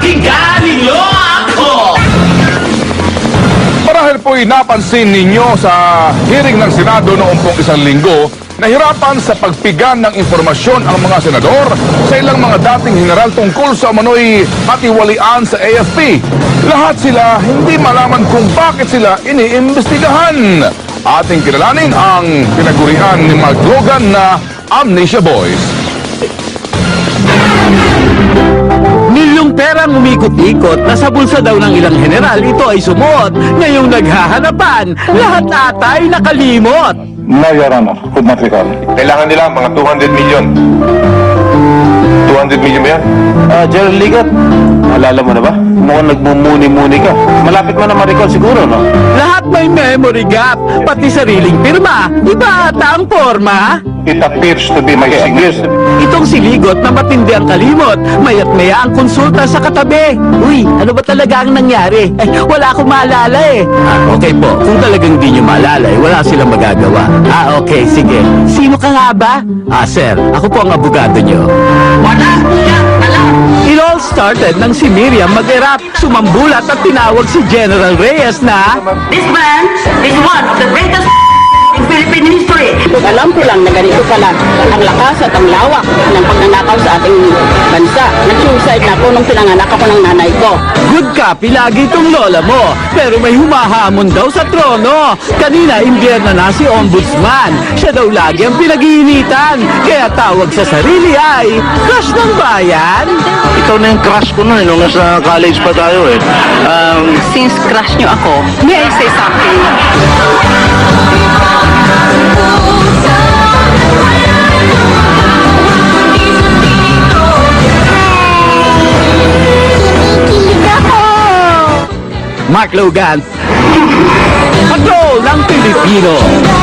Pakinggan ninyo ako! Marahil po'y napansin ninyo sa hearing ng Senado noong pong isang linggo, nahirapan sa pagpigan ng impormasyon ang mga senador sa ilang mga dating general tungkol sa umano'y hatiwalian sa AFP. Lahat sila hindi malaman kung bakit sila iniimbestigahan. Ating kilalanin ang pinagurian ni Mark Logan na Amnesia Boys. Perang umikot-ikot na sa bulsa daw ng ilang general ito ay sumuot. Ngayong naghahanapan, lahat ata ay nakalimot. No, Your Honor. Could not recall. Kailangan nila mga 200 million. 200 million ba yan? Ah, Gerald Ligat, alala mo na ba? Mukhang nagmumuni-muni ka. Malapit mo na ma-recall siguro, no? Lahat may memory gap, pati sariling pirma. Iba ata ang forma. It appears to be my signature. Itong siligot na matindi ang kalimot, mayat maya ang konsulta sa katabi. Uy, ano ba talaga ang nangyari? Ay, wala akong maalala eh. Ah, okay po, kung talagang di nyo maalala, eh, wala silang magagawa. Ah, okay, sige. Sino ka nga ba? Ah, sir, ako po ang abogado nyo. Wala! Wala! Started nang si Miriam mag-erap, sumambulat at tinawag si General Reyes na... This man is one of the greatest in Philippine history. Alam ko lang na ganito pala ang lakas at ang lawak ng pagnanakaw sa ating bansa. Nag-suicide na ako nung pinanganak ako ng nanay ko. Good copy lagi itong lola mo, pero may humahamon daw sa trono. Kanina, imbierna na si Ombudsman. Siya daw lagi ang pinag-iinitan. Kaya tawag sa sarili ay, crush ng bayan. Ikaw na yung crush ko nun, eh, nung nasa college pa tayo, eh. Um, Since crush niyo ako, may I say something? Mark Logan. Patrol ng Pilipino.